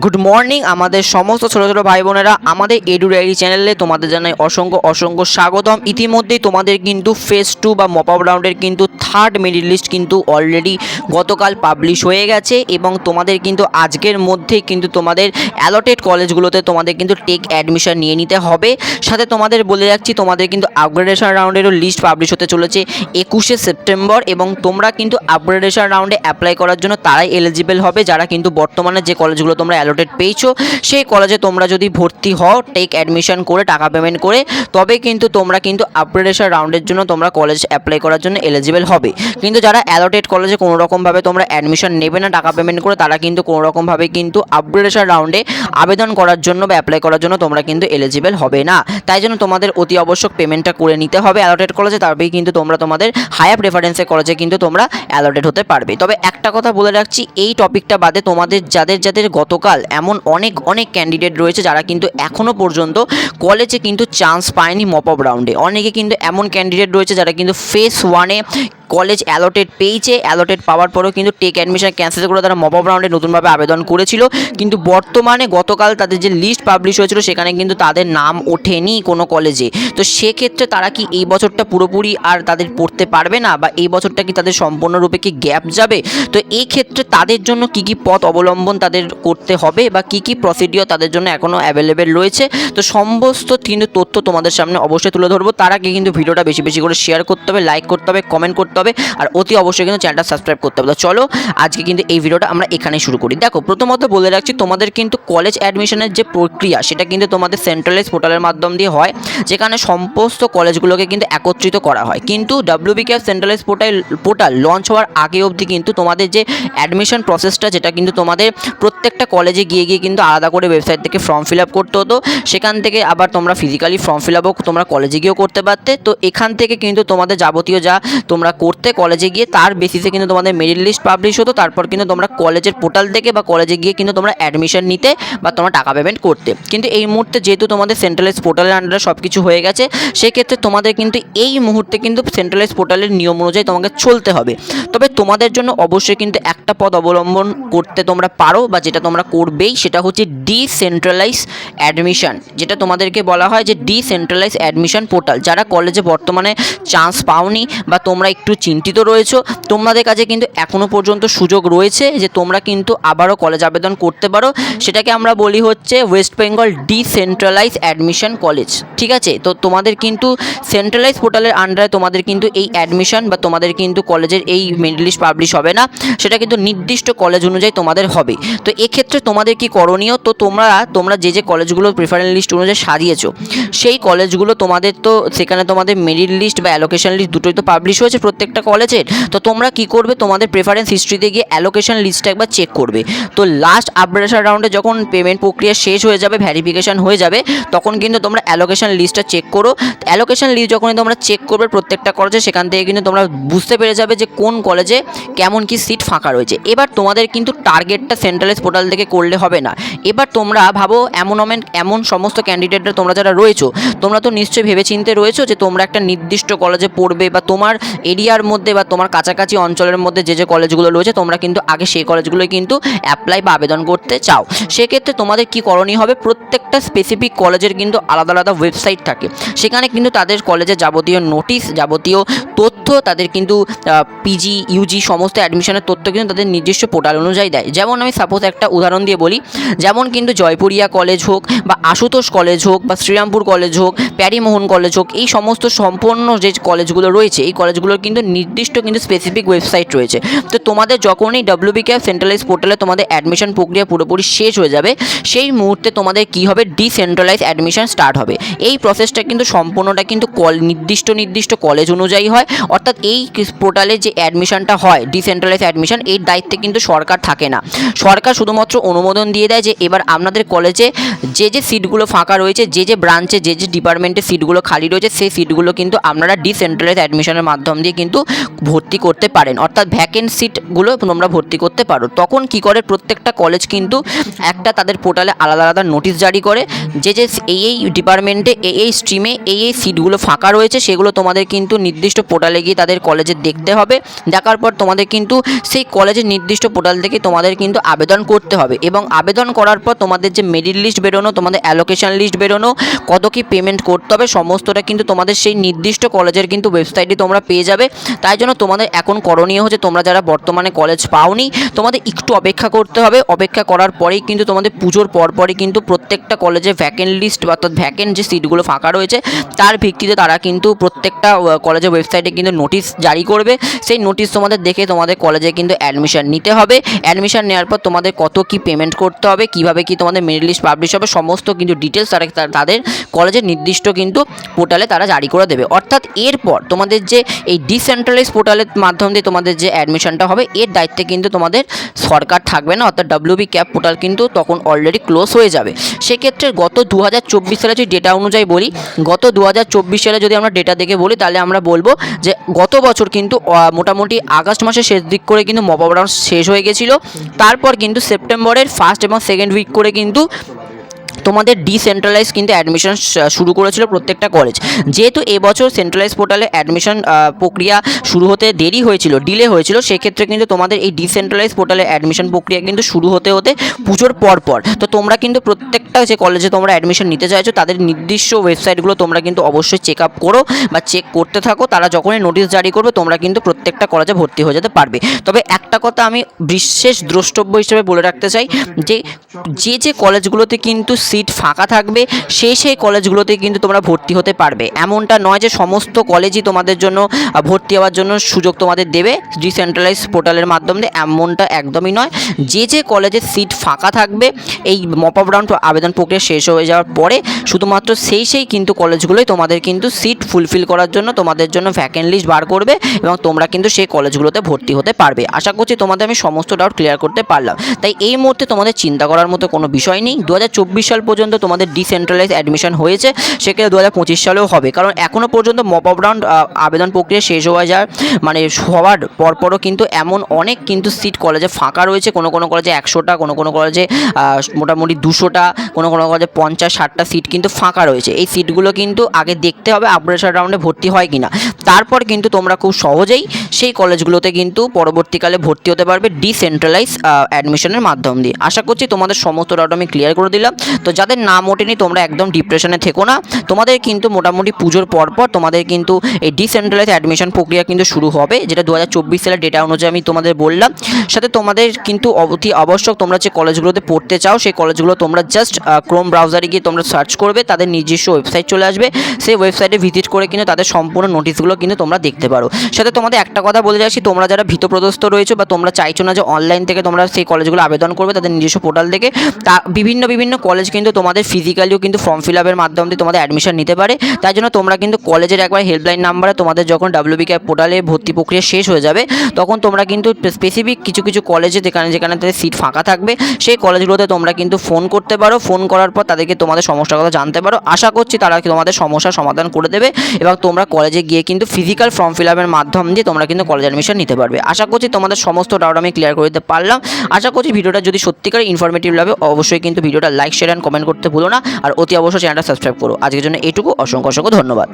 Good morning আমাদের সমস্ত ছোটো ছোটো ভাই বোনেরা, আমাদের এডু ডায়েরি চ্যানেলে তোমাদের জানাই অসংখ্য অসংখ্য স্বাগতম। ইতিমধ্যেই তোমাদের কিন্তু ফেস টু বা মপ আপ রাউন্ডের কিন্তু থার্ড মেরিট লিস্ট কিন্তু অলরেডি গতকাল পাবলিশ হয়ে গেছে এবং তোমাদের কিন্তু আজকের মধ্যেই কিন্তু তোমাদের অ্যালটেড কলেজগুলোতে তোমাদের কিন্তু টেক অ্যাডমিশন নিয়ে নিতে হবে। সাথে তোমাদের বলে রাখছি, তোমাদের কিন্তু আপগ্রেডেশন রাউন্ডেরও লিস্ট পাবলিশ হতে চলেছে একুশে সেপ্টেম্বর এবং তোমরা কিন্তু আপগ্রেডেশন রাউন্ডে অ্যাপ্লাই করার জন্য তারাই এলিজিবল হবে, যারা কিন্তু বর্তমানে যে কলেজগুলো তোমরা অ্যালোটেড পেয়েছ, সেই কলেজে তোমরা যদি ভর্তি হও টেক অ্যাডমিশন করে, টাকা পেমেন্ট করে, তবে কিন্তু তোমরা কিন্তু আপগ্রেডেশন রাউন্ডের জন্য তোমরা কলেজ অ্যাপ্লাই করার জন্য এলিজিবল হবে। কিন্তু যারা অ্যালোটেড কলেজে কোনো রকমভাবে তোমরা অ্যাডমিশন নেবে না, টাকা পেমেন্ট করে, তারা কিন্তু কোনো রকমভাবে কিন্তু আপগ্রেডেশন রাউন্ডে আবেদন করার জন্য বা অ্যাপ্লাই করার জন্য তোমরা কিন্তু এলিজিবল হবে না। তাই জন্য তোমাদের অতি আবশ্যক পেমেন্টটা করে নিতে হবে অ্যালোটেড কলেজে তবেই কিন্তু তোমরা তোমাদের হায়ার প্রেফারেন্সের কলেজে কিন্তু তোমরা অ্যালোটেড হতে পারবে। তবে একটা কথা বলে রাখছি, এই টপিকটা বাদে তোমাদের, যাদের যাদের গতকাল এমন অনেক অনেক ক্যান্ডিডেট রয়েছে যারা কিন্তু এখনও পর্যন্ত কলেজে কিন্তু চান্স পায়নি মপ আপ রাউন্ডে অনেকে কিন্তু এমন ক্যান্ডিডেট রয়েছে যারা কিন্তু ফেস ওয়ানে কলেজ অ্যালোটেড পেয়েছে অ্যালোটেড পাওয়ার পরেও কিন্তু টেক অ্যাডমিশন ক্যান্সেল করে তারা মপ আপ রাউন্ডে নতুনভাবে আবেদন করেছিল। কিন্তু বর্তমানে গতকাল তাদের যে লিস্ট পাবলিশ হয়েছিল, সেখানে কিন্তু তাদের নাম ওঠেনি কোনো কলেজে তো সেক্ষেত্রে তারা কি এই বছরটা পুরোপুরি আর তাদের পড়তে পারবে না? বা এই বছরটা কি তাদের সম্পূর্ণরূপে কি গ্যাপ যাবে? তো এই ক্ষেত্রে তাদের জন্য কি কি পথ অবলম্বন তাদের করতে হবে বা কি কি প্রসিডিওর তাদের জন্য এখনও অ্যাভেলেবেল রয়েছে। তো সমস্ত কিন্তু তথ্য তোমাদের সামনে অবশ্যই তুলে ধরবো। তার আগে কিন্তু ভিডিওটা বেশি বেশি করে শেয়ার করতে হবে লাইক করতে হবে কমেন্ট করতে হবে, আর অতি অবশ্যই কিন্তু চ্যানেলটা সাবস্ক্রাইব করতে হবে। তো চলো, আজকে কিন্তু এই ভিডিওটা আমরা এখানে শুরু করি। দেখো, প্রথমত বলে রাখছি, তোমাদের কিন্তু কলেজ অ্যাডমিশনের যে প্রক্রিয়া, সেটা কিন্তু তোমাদের সেন্ট্রালাইজ পোর্টালের মাধ্যম দিয়ে হয়, যেখানে সমস্ত কলেজগুলোকে কিন্তু একত্রিত করা হয়। কিন্তু WB CAP centralise portal portal launch হওয়ার আগে অবধি কিন্তু তোমাদের যে অ্যাডমিশন প্রসেসটা যেটা কিন্তু তোমাদের প্রত্যেকটা কলেজে গিয়ে গিয়ে কিন্তু আলাদা করে ওয়েবসাইট থেকে ফর্ম ফিল আপ করতে হতো। সেখান থেকে আবার তোমরা ফিজিক্যালি ফর্ম ফিল আপও তোমরা কলেজে গিয়েও করতে পারতে। তো এখান থেকে কিন্তু তোমাদের যাবতীয় যা তোমরা করতে কলেজে গিয়ে, তার বেসিসে কিন্তু তোমাদের মেরিট লিস্ট পাবলিশ হতো। তারপর কিন্তু তোমরা কলেজের পোর্টাল থেকে বা কলেজে গিয়ে কিন্তু তোমরা অ্যাডমিশন নিতে বা তোমরা টাকা পেমেন্ট করতে। কিন্তু এই মুহূর্তে যেহেতু তোমাদের সেন্ট্রালাইজ পোর্টালের আন্ডারে সব কিছু হয়ে গেছে, সেক্ষেত্রে তোমাদের কিন্তু এই মুহূর্তে কিন্তু সেন্ট্রালাইজ পোর্টালের নিয়ম অনুযায়ী তোমাকে চলতে হবে। তবে তোমাদের জন্য অবশ্যই কিন্তু একটা পদ অবলম্বন করতে তোমরা পারো বা যেটা তোমরা করবেই সেটা হচ্ছে ডিসেন্ট্রালাইজ অ্যাডমিশন যেটা তোমাদেরকে বলা হয় যে ডিসেন্ট্রালাইজ অ্যাডমিশন পোর্টাল যারা কলেজে বর্তমানে চান্স পাওনি বা তোমরা একটু চিন্তিত রয়েছো, তোমাদের কাছে কিন্তু এখনও পর্যন্ত সুযোগ রয়েছে যে তোমরা কিন্তু আবারও কলেজ আবেদন করতে পারো। সেটাকে আমরা বলি হচ্ছে West Bengal decentralise admission college ঠিক আছে? তো তোমাদের কিন্তু সেন্ট্রালাইজ পোর্টালের আন্ডারে তোমাদের কিন্তু এই অ্যাডমিশন বা তোমাদের কিন্তু কলেজের এই মেরিট লিস্ট পাবলিশ হবে না। সেটা কিন্তু নির্দিষ্ট কলেজ অনুযায়ী তোমাদের হবে। তো এক্ষেত্রে তোমাদের কি করণীয়? তো তোমরা তোমরা যে যে কলেজগুলো প্রিফারেন্স লিস্ট অনুযায়ী সাজিয়েছো, সেই কলেজগুলো তোমাদের তো, সেখানে তোমাদের মেরিট লিস্ট বা অ্যালোকেশন লিস্ট দুটোই তো পাবলিশ হয়েছে প্রত্যেকটা কলেজের। তো তোমরা কি করবে? তোমাদের প্রেফারেন্স হিস্ট্রিতে গিয়ে অ্যালোকেশন লিস্টটা একবার চেক করবে। তো লাস্ট আপগ্রেডেশন রাউন্ডে যখন পেমেন্ট প্রক্রিয়া শেষ হয়ে যাবে ভ্যারিফিকেশন হয়ে যাবে, তখন কিন্তু তোমরা অ্যালোকেশন লিস্টটা চেক করো। অ্যালোকেশন লিস্ট যখনই তোমরা চেক করবে প্রত্যেকটা কলেজে, সেখান থেকে কিন্তু তোমরা বুঝতে পেরে যাবে যে কোন কলেজে কেমন কি সিট ফাঁকা রয়েছে। এবার তোমাদের কিন্তু টার্গেটটা সেন্ট্রালাইজ পোর্টাল থেকে করলে হবে না। এবার তোমরা ভাবো, এমন এমন সমস্ত ক্যান্ডিডেটরা তোমরা যারা রয়েছো, তোমরা তো নিশ্চয়ই ভেবেচিন্তে রয়েছো যে তোমরা একটা নির্দিষ্ট কলেজে পড়বে বা তোমার এরিয়ার মধ্যে বা তোমার কাছাকাছি অঞ্চলের মধ্যে যে যে কলেজগুলো রয়েছে, তোমরা কিন্তু আগে সেই কলেজগুলোই কিন্তু অ্যাপ্লাই বা আবেদন করতে চাও। সেক্ষেত্রে তোমাদের কি করণীয় হবে? প্রত্যেকটা স্পেসিফিক কলেজের কিন্তু আলাদা আলাদা ওয়েবসাইট থাকে। সেখানে কিন্তু তাদের কলেজের যাবতীয় নোটিশ যাবতীয় তথ্য, তাদের কিন্তু পিজি ইউজি সমস্ত অ্যাডমিশনের তথ্য কিন্তু তাদের নির্দিষ্ট পোর্টাল অনুযায়ী দেয়। যেমন আমি সাপোজ একটা উদাহরণ দিয়ে বলি যেমন কিন্তু জয়পুরিয়া কলেজ হোক বা আশুতোষ কলেজ হোক বা শ্রীরামপুর কলেজ হোক, প্যারিমোহন কলেজ হোক, এই সমস্ত সম্পূর্ণ যে কলেজগুলো রয়েছে, এই কলেজগুলোর কিন্তু নির্দিষ্ট কিন্তু স্পেসিফিক ওয়েবসাইট রয়েছে। তো তোমাদের যখনই ডাব্লিউবি ক্যাপ সেন্ট্রালাইজ পোর্টালে তোমাদের অ্যাডমিশন প্রক্রিয়া পুরোপুরি শেষ হয়ে যাবে, সেই মুহূর্তে তোমাদের কী হবে? ডিসেন্ট্রালাইজ অ্যাডমিশন স্টার্ট হবে। এই প্রসেসটা কিন্তু সম্পূর্ণটা কিন্তু কল, নির্দিষ্ট নির্দিষ্ট কলেজ অনুযায়ী হয়। অর্থাৎ এই পোর্টালে যে অ্যাডমিশনটা হয় ডিসেন্ট্রালাইজ অ্যাডমিশন এর দায়িত্বে কিন্তু সরকার থাকে না। সরকার শুধুমাত্র অনুমোদন দিয়ে দেয় যে এবার আপনাদের কলেজে যে যে সিটগুলো ফাঁকা রয়েছে, যে যে ব্রাঞ্চে যে যে ডিপার্টমেন্টে সিটগুলো খালি রয়েছে, সেই সিটগুলো কিন্তু আপনারা ডিসেন্ট্রালাইজ অ্যাডমিশনের মাধ্যম দিয়ে কিন্তু ভর্তি করতে পারেন। অর্থাৎ ভ্যাকেন্ট সিটগুলো তোমরা ভর্তি করতে পারো। তখন কি করে? প্রত্যেকটা কলেজ কিন্তু একটা তাদের পোর্টালে আলাদা আলাদা নোটিশ জারি করে। যে যে এই এই ডিপার্টমেন্টে এই এই স্ট্রিমে এই এই সিটগুলো ফাঁকা রয়েছে, সেগুলো তোমাদের কিন্তু নির্দিষ্ট পোর্টালে গিয়ে তাদের কলেজে দেখতে হবে। দেখার পর তোমাদের কিন্তু সেই কলেজের নির্দিষ্ট পোর্টাল থেকে তোমাদের কিন্তু আবেদন করতে হবে। এবং আবেদন করার পর তোমাদের যে মেরিট লিস্ট বেরোনো, তোমাদের অ্যালোকেশন লিস্ট বেরোনো, কত কি পেমেন্ট করতে হবে, সমস্তটা কিন্তু তোমাদের সেই নির্দিষ্ট কলেজের কিন্তু ওয়েবসাইটে তোমরা পেয়ে যাবে। তাই জন্য তোমাদের এখন করণীয় হচ্ছে তোমরা যারা বর্তমানে কলেজ পাওনি, তোমাদের একটু অপেক্ষা করতে হবে। অপেক্ষা করার পরেই কিন্তু তোমাদের পুজোর পরপরই কিন্তু প্রত্যেকটা কলেজে ভ্যাকেন্ট লিস্ট অর্থাৎ ভ্যাকেন্ট যে সিটগুলো ফাঁকা রয়েছে, তার ভিত্তিতে তারা কিন্তু প্রত্যেকটা কলেজের ওয়েবসাইটে কিন্তু নোটিশ জারি করবে। সেই নোটিশ তোমাদের দেখে তোমাদের কলেজে কিন্তু অ্যাডমিশন নিতে হবে। অ্যাডমিশন নেওয়ার পর তোমাদের কত কি পেমেন্ট করতে হবে কীভাবে কি তোমাদের মেরিট লিস্ট পাবলিশ হবে, সমস্ত কিন্তু ডিটেলস তারা তাদের কলেজের নির্দিষ্ট কিন্তু পোর্টালে তারা জারি করে দেবে। অর্থাৎ এরপর তোমাদের যে এই ডিসেন্ট্রালাইজ পোর্টালের মাধ্যম দিয়ে তোমাদের যে অ্যাডমিশনটা হবে, এর দায়িত্বে কিন্তু তোমাদের সরকার থাকবে না, অর্থাৎ ডাব্লিউবি ক্যাপ পোর্টাল কিন্তু তখন অলরেডি ক্লোজ হয়ে যাবে। সেক্ষেত্রে গত দু হাজার চব্বিশ সালে যদি ডেটা অনুযায়ী বলি, গত দু হাজার চব্বিশ সালে যদি আমরা ডেটা দেখে বলি, তাহলে আমরা বলব যে গত বছর কিন্তু মোটামুটি আগস্ট মাসের শেষ দিক করে কিন্তু মপ শেষ হয়ে গেছিল। তারপর কিন্তু সেপ্টেম্বরের ফার্স্ট এবং সেকেন্ড উইক করে কিন্তু তোমাদের ডিসেন্ট্রালাইজ কিন্তু অ্যাডমিশন শুরু করেছিল প্রত্যেকটা কলেজ যেহেতু এবছর সেন্ট্রালাইজ পোর্টালে অ্যাডমিশন প্রক্রিয়া শুরু হতে দেরি হয়েছিল ডিলে হয়েছিল, সেক্ষেত্রে কিন্তু তোমাদের এই ডিসেন্ট্রালাইজ পোর্টালে অ্যাডমিশন প্রক্রিয়া কিন্তু শুরু হতে হতে পুজোর পর পর। তো তোমরা কিন্তু প্রত্যেকটা যে কলেজে তোমরা অ্যাডমিশন নিতে চাইছো, তাদের নির্দিষ্ট ওয়েবসাইটগুলো তোমরা কিন্তু অবশ্যই চেক আপ করো বা চেক করতে থাকো। তারা যখনই নোটিশ জারি করবে, তোমরা কিন্তু প্রত্যেকটা কলেজে ভর্তি হয়ে যেতে পারবে। তবে একটা কথা আমি বিশেষ দ্রষ্টব্য হিসেবে বলে রাখতে চাই যে যে যে কলেজগুলোতে কিন্তু সিট ফাঁকা থাকবে, সেই সেই কলেজগুলোতে কিন্তু তোমরা ভর্তি হতে পারবে। এমনটা নয় যে সমস্ত কলেজই তোমাদের জন্য ভর্তি হওয়ার জন্য সুযোগ তোমাদের দেবে ডিসেন্ট্রালাইজ পোর্টালের মাধ্যমে এমনটা একদমই নয়। যে যে কলেজে সিট ফাঁকা থাকবে, এই মপ আপ রাউন্ড আবেদন প্রক্রিয়া শেষ হয়ে যাওয়ার পরে, শুধুমাত্র সেই সেই কিন্তু কলেজগুলোই তোমাদের কিন্তু সিট ফুলফিল করার জন্য তোমাদের জন্য ভ্যাকেন্ট লিস্ট বার করবে এবং তোমরা কিন্তু সেই কলেজগুলোতে ভর্তি হতে পারবে। আশা করছি তোমাদের আমি সমস্ত ডাউট ক্লিয়ার করতে পারলাম। তাই এই মুহূর্তে তোমাদের চিন্তা করার মতো কোনো বিষয় নেই। দু সাল পর্যন্ত তোমাদের ডিসেন্ট্রালাইজ অ্যাডমিশন হয়েছে, সেক্ষেত্রে দু হাজার পঁচিশ সালেও হবে। কারণ এখনও পর্যন্ত মপ আপ রাউন্ড আবেদন প্রক্রিয়া শেষ হয়ে যায় মানে হওয়ার পরপরও কিন্তু এমন অনেক কিন্তু সিট কলেজে ফাঁকা রয়েছে। কোনো কোনো কলেজে একশোটা, কোনো কোনো কলেজে মোটামুটি দুশোটা, কোনো কোনো কলেজে পঞ্চাশ, ষাটটা সিট কিন্তু ফাঁকা রয়েছে। এই সিটগুলো কিন্তু আগে দেখতে হবে আপগ্রেশন রাউন্ডে ভর্তি হয় কিনা। তারপর কিন্তু তোমরা খুব সহজেই সেই কলেজগুলোতে কিন্তু পরবর্তীকালে ভর্তি হতে পারবে ডিসেন্ট্রালাইজ অ্যাডমিশনের মাধ্যম দিয়ে। আশা করছি তোমাদের সমস্ত ডাউট আমি ক্লিয়ার করে দিলাম। তো যাদের নাম ওঠেনি, তোমরা একদম ডিপ্রেশনে থেকো না। তোমাদের কিন্তু মোটামুটি পুজোর পরপর তোমাদের কিন্তু এই ডিসেন্ট্রালাইজ অ্যাডমিশন প্রক্রিয়া কিন্তু শুরু হবে, যেটা দু হাজার চব্বিশ সালের ডেটা অনুযায়ী আমি তোমাদের বললাম। সাথে তোমাদের কিন্তু অতি আবশ্যক তোমরা যে কলেজগুলোতে পড়তে চাও, সেই কলেজগুলো তোমরা জাস্ট ক্রোম ব্রাউজারে গিয়ে তোমরা সার্চ করবে, তাদের নিজস্ব ওয়েবসাইট চলে আসবে। সেই ওয়েবসাইটে ভিজিট করে কিন্তু তাদের সম্পূর্ণ নোটিশগুলো কিন্তু তোমরা দেখতে পারো। সাথে তোমাদের একটা কথা বলে যাচ্ছি তোমরা যারা ভীতপ্রদস্ত রয়েছে বা তোমরা চাইছো না যে অনলাইন থেকে তোমরা সেই কলেজগুলো আবেদন করবে, তাদের নিজস্ব পোর্টাল থেকে, তা বিভিন্ন বিভিন্ন কলেজ কিন্তু তোমাদের ফিজিক্যালিও কিন্তু ফর্ম ফিল আপের মাধ্যম দিয়ে তোমাদের অ্যাডমিশন নিতে পারে। তাই জন্য তোমরা কিন্তু কলেজের একবার হেল্পলাইন নাম্বারে তোমাদের যখন ডাব্লিউবি ক্যাপ পোর্টালে ভর্তি প্রক্রিয়া শেষ হয়ে যাবে, তখন তোমরা কিন্তু স্পেসিফিক কিছু কিছু কলেজে যেখানে যেখানে তাদের সিট ফাঁকা থাকবে, সেই কলেজগুলোতে তোমরা কিন্তু ফোন করতে পারো। ফোন করার পর তাদেরকে তোমাদের সমস্যার কথা জানতে পারো। আশা করছি তারা তোমাদের সমস্যার সমাধান করে দেবে এবং তোমরা কলেজে গিয়ে কিন্তু ফিজিক্যাল ফর্ম ফিল আপের মাধ্যম দিয়ে তোমরা কিন্তু কলেজ অ্যাডমিশন নিতে পারবে। আশা করছি তোমাদের সমস্ত ডাউট আমি ক্লিয়ার করে দিতে পারলাম। আশা করছি ভিডিওটা যদি সত্যিকার ইনফরমেটিভ লাগে, অবশ্যই কিন্তু ভিডিওটা লাইক শেয়ার অ্যান্ড কমেন্ট করতে ভুলো না। আর অতি অবশ্যই চ্যানেলটা সাবস্ক্রাইব করো। আজকের জন্য এটুকু অসংখ্য অসংখ্য ধন্যবাদ।